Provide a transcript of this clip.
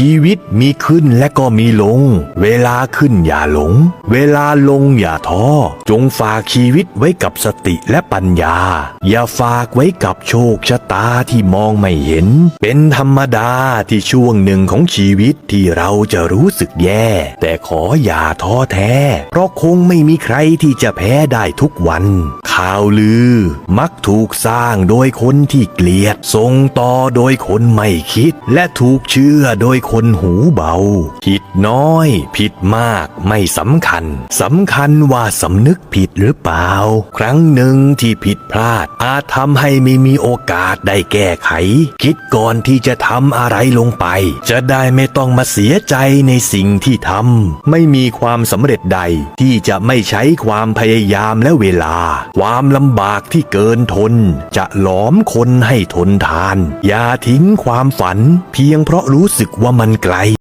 ชีวิตมีขึ้นและก็มีลง เวลาขึ้นอย่าหลง เวลาลงอย่าท้อ จงฝากชีวิตไว้กับสติและปัญญา อย่าฝากไว้กับโชคชะตาที่มองไม่เห็น เป็นธรรมดาที่ช่วงหนึ่งของชีวิตที่เราจะรู้สึกแย่ แต่ขออย่าท้อแท้ เพราะคงไม่มีใครที่จะแพ้ได้ทุกวัน ข่าวลือ มักถูกสร้างโดยคนที่เกลียดส่งต่อโดยคนไม่คิด และถูกเชื่อโดยคนหูเบา ผิดน้อย ผิดมากไม่สำคัญสำคัญว่าสำนึกผิดหรือเปล่า ครั้งหนึ่งที่ผิดพลาด อาจทำให้ไม่มีโอกาสได้แก้ไข คิดก่อนที่จะทำอะไรลงไป จะได้ไม่ต้องมาเสียใจในสิ่งที่ทำไม่มีความสำเร็จใดที่จะไม่ใช้ความพยายามและเวลาความลำบากที่เกินทน จะหลอมคนให้ทนทาน อย่าทิ้งความฝัน เพียงเพราะรู้สึกว่ามันไกล